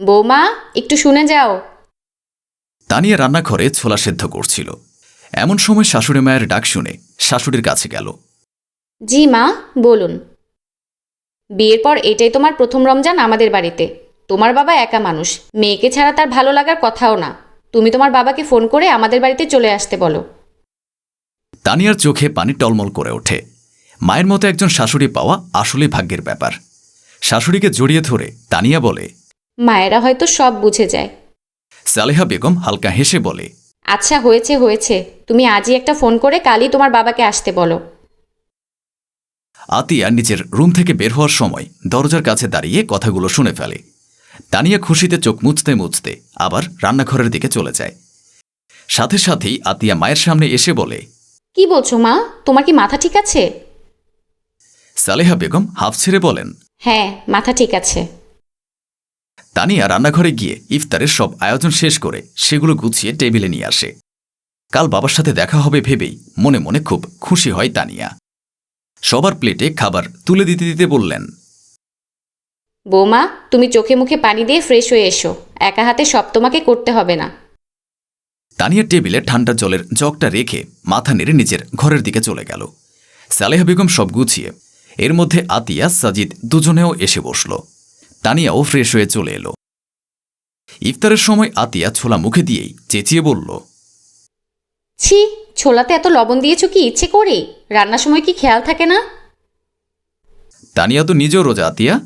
বৌমা একটু শুনে যাও। তানিয়া রান্নাঘরে ছোলা সেদ্ধ করছিল। এমন সময় শাশুড়ি মায়ের ডাক শুনে শাশুড়ির কাছে গেল। জি মা বলুন। বিয়ের পর এটাই তোমার প্রথম রমজান আমাদের বাড়িতে। তোমার বাবা একা মানুষ। মেয়েকে ছাড়া তার ভালো লাগার কথাও না। তুমি তোমার বাবাকে ফোন করে আমাদের বাড়িতে চলে আসতে বলো। তানিয়ার চোখে পানি টলমল করে ওঠে। মায়ের মতো একজন শাশুড়ি পাওয়া আসলে ভাগ্যের ব্যাপার। শাশুড়িকে জড়িয়ে ধরে তানিয়া বলে মায়েরা হয়তো সব বুঝে যায়। সালেহা বেগম হালকা হেসে বলে আচ্ছা হয়েছে হয়েছে। তুমি আজই একটা ফোন করে কালই তোমার বাবাকে আসতে বলো। আতিয়া নিজের রুম থেকে বের হওয়ার সময় দরজার কাছে দাঁড়িয়ে কথাগুলো শুনে ফেলে। তানিয়া খুশিতে চোখ মুছতে মুছতে আবার রান্নাঘরের দিকে চলে যায়। সাথে সাথেই আতিয়া মায়ের সামনে এসে বলে কি বলছো মা? তোমার কি মাথা ঠিক আছে? সালেহা বেগম হাফ ছেড়ে বলেন হ্যাঁ মাথা ঠিক আছে। তানিয়া রান্নাঘরে গিয়ে ইফতারের সব আয়োজন শেষ করে সেগুলো গুছিয়ে টেবিলে নিয়ে আসে। কাল বাবার সাথে দেখা হবে ভেবেই মনে মনে খুব খুশি হয় তানিয়া। সবার প্লেটে খাবার তুলে দিতে দিতে বললেন বৌমা তুমি চোখে মুখে পানি দিয়ে ফ্রেশ হয়ে এসো। একা হাতে সব তোমাকে করতে হবে না। তানিয়া টেবিলে ঠান্ডা জলের জগটা রেখে মাথা নেড়ে নিজের ঘরের দিকে চলে গেল। সালেহা বেগম সব গুছিয়ে এর মধ্যে আতিয়া সাজিদ দুজনেও এসে বসল। তানিয়াও ফ্রেশ হয়ে চলে এলো। ইফতারের সময় আতিয়া ছোলা মুখে দিয়েই চেঁচিয়ে বলল ছি ছোলাতে এত লবণ দিয়েছ কি ইচ্ছে করে? রান্নার সময় কি খেয়াল থাকে না? তানিয়া তো নিজেও রোজা আতিয়া।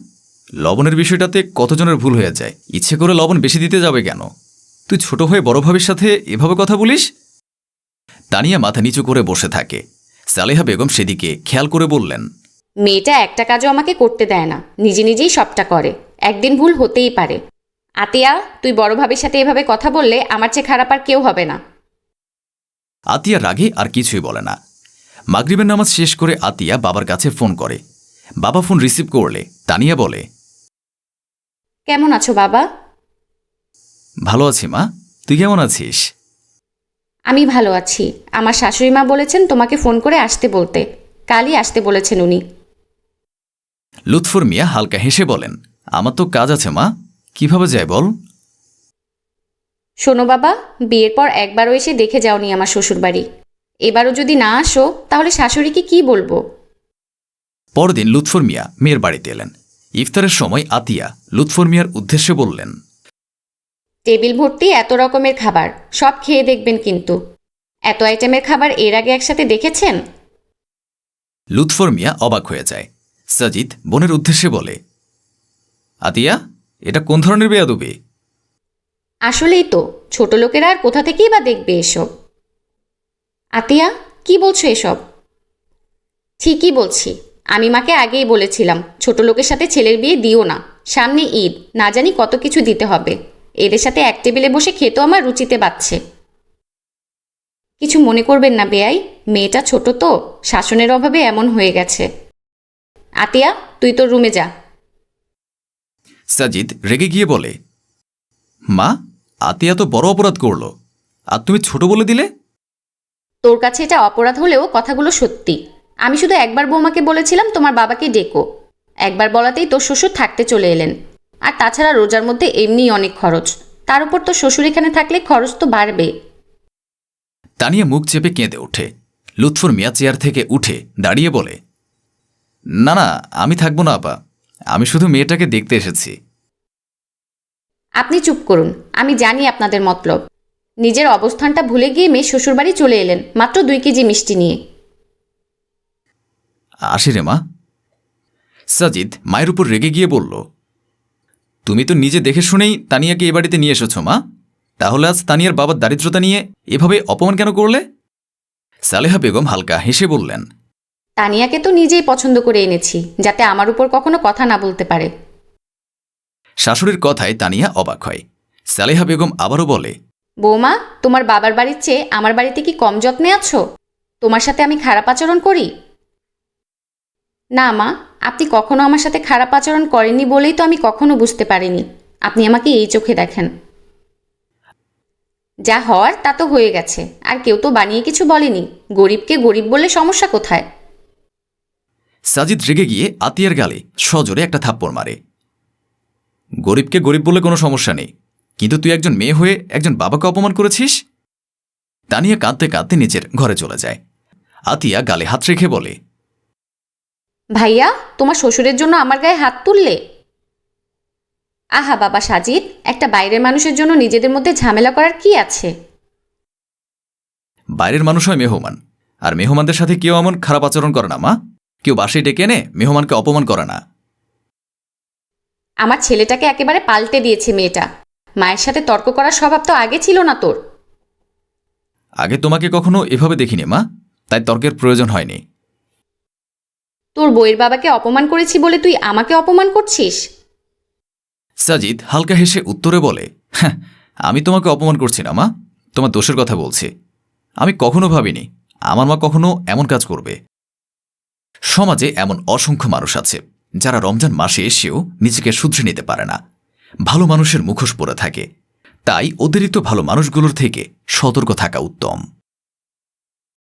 লবণের বিষয়টাতে কতজনের ভুল হয়ে যায়? ইচ্ছে করে লবণ বেশি দিতে যাবে কেন? তুই ছোট হয়ে বড় ভাবির সাথে এভাবে কথা বলিস? তানিয়া মাথা নিচু করে বসে থাকে। সালেহা বেগম সেদিকে খেয়াল করে বললেন মেয়েটা একটা কাজও আমাকে করতে দেয় না। নিজে নিজেই সবটা করে। একদিন ভুল হতেই পারে। আতিয়া তুই বড় ভাবির সাথে এভাবে কথা বললে আমার চেয়ে খারাপ আর কেউ হবে না। আতিয়া রাগে আর কিছুই বলে না। মাগরিবের নামাজ শেষ করে আতিয়া বাবার কাছে ফোন করে। বাবা ফোন রিসিভ করলে তানিয়া বলে কেমন আছো বাবা? ভালো আছি মা। তুই কেমন আছিস? আমি ভালো আছি। আমার শাশুড়ি মা বলেছেন তোমাকে ফোন করে আসতে বলতে। কালই আসতে বলেছেন উনি। লুৎফর মিয়া হালকা হেসে বলেন আমার তো কাজ আছে মা। কীভাবে যায় বল। শোনো বাবা বিয়ের পর একবারও এসে দেখে যাওনি আমার শ্বশুরবাড়ি। এবারও যদি না আসো তাহলে শাশুড়িকে কি বলব? পরদিন লুৎফর মিয়া মেয়ের বাড়িতে এলেন। ইফতারের সময় আতিয়া লুৎফর মিয়ার উদ্দেশ্যে বললেন টেবিল ভর্তি এত রকমের খাবার সব খেয়ে দেখবেন কিন্তু। এত আইটেমের খাবার এর আগে একসাথে দেখেছেন? লুৎফর মিয়া অবাক হয়ে যায়। সাজিদ বোনের উদ্দেশ্যে বলে আতিয়া, এটা কোন ধরনের বেয়াদবি? আসলেই তো, ছোট লোকেরা আর কোথা থেকেই বা দেখবে এসব? আতিয়া, কি বলছো এসব? ঠিকই বলছি। আমি মাকে আগেই বলেছিলাম, ছোট লোকের সাথে ছেলের বিয়ে দিও না। সামনে ঈদ, না জানি কত কিছু দিতে হবে। এদের সাথে এক টেবিলে বসে খেতেও আমার রুচিতে বাচ্ছে। কিছু মনে করবেন না বেয়াই, মেয়েটা ছোট তো, শাসনের অভাবে এমন হয়ে গেছে। আতিয়া, তুই তোর রুমে যা। সাজিদ রেগে গিয়ে বলে মা আতিয়া তো বড় অপরাধ করল। আর তুমি ছোট বলে দিলে? তোর কাছে এটা অপরাধ হলেও কথাগুলো সত্যি। আমি শুধু একবার বৌমাকে বলেছিলাম তোমার বাবাকে ডেকো। একবার বলাতেই তোর শ্বশুর থাকতে চলে এলেন। আর তাছাড়া রোজার মধ্যে এমনিই অনেক খরচ। তার উপর তোর শ্বশুর এখানে থাকলে খরচ তো বাড়বে। তানিয়া মুখ চেপে কেঁদে ওঠে। লুৎফর মিয়া চেয়ার থেকে উঠে দাঁড়িয়ে বলে না না আমি থাকব না আপা। আমি শুধু মেয়েটাকে দেখতে এসেছি। আপনি চুপ করুন আমি জানি আপনাদের মতলব। নিজের অবস্থানটা ভুলে গিয়ে মেয়ে শ্বশুরবাড়ি চলে এলেন মাত্র দুই কেজি মিষ্টি নিয়ে। আসি রে মা। সাজিদ মায়ের উপর রেগে গিয়ে বলল তুমি তো নিজে দেখে শুনেই তানিয়াকে এ বাড়িতে নিয়ে এসেছ মা। তাহলে আজ তানিয়ার বাবার দারিদ্রতা নিয়ে এভাবে অপমান কেন করলে? সালেহা বেগম হালকা হেসে বললেন তানিয়াকে তো নিজেই পছন্দ করে এনেছি যাতে আমার উপর কখনো কথা না বলতে পারে। শাশুড়ির কথায় তানিয়া অবাক হয়। সালেহা বেগম আবারও বলে বৌমা তোমার বাবার বাড়ির চেয়ে আমার বাড়িতে কি কম যত্নে আছো? তোমার সাথে আমি খারাপ আচরণ করি? না মা আপনি কখনো আমার সাথে খারাপ আচরণ করেননি বলেই তো আমি কখনো বুঝতে পারিনি। আপনি আমাকে এই চোখে দেখেন। যা হওয়ার তা তো হয়ে গেছে আর কেউ তো বানিয়ে কিছু বলেনি। গরিবকে গরিব বলে সমস্যা কোথায়? সাজিদ রেগে গিয়ে আতিয়ার গালে সজোরে একটা থাপ্পড় মারে। গরিবকে গরিব বলে কোনো সমস্যা নেই কিন্তু তুই একজন মেয়ে হয়ে একজন বাবাকে অপমান করেছিস? তানিয়া কাঁদতে কাঁদতে নিজের ঘরে চলে যায়। আতিয়া গালে হাত রেখে বলে ভাইয়া তোমার শ্বশুরের জন্য আমার গায়ে হাত তুললে? আহা বাবা সাজিদ একটা বাইরের মানুষের জন্য নিজেদের মধ্যে ঝামেলা করার কি আছে? বাইরের মানুষ হয় মেহমান আর মেহমানদের সাথে কেউ এমন খারাপ আচরণ করে না মা। কেউ বাসে ডেকে এনে মেহমানকে অপমান করে না। আমার ছেলেটাকে একেবারে পাল্টে দিয়েছে মেয়েটা। মায়ের সাথে তর্ক করার স্বভাব তো আগে ছিল না তোর। আগে তোমাকে কখনো এভাবে দেখিনি মা তাই তর্কের প্রয়োজন হয়নি। তোর বইয়ের বাবাকে অপমান করেছি বলে তুই আমাকে অপমান করছিস? সাজিদ হালকা হেসে উত্তরে বলে হ্যাঁ আমি তোমাকে অপমান করছি না মা তোমার দোষের কথা বলছি। আমি কখনো ভাবিনি আমার মা কখনো এমন কাজ করবে। সমাজে এমন অসংখ্য মানুষ আছে, যারা রমজান মাসে এসেও নিজেকে শুধরে নিতে পারে না। ভালো মানুষের মুখোশ পরে থাকে। তাই অতিরিক্ত ভালো মানুষগুলোর থেকে সতর্ক থাকা উত্তম।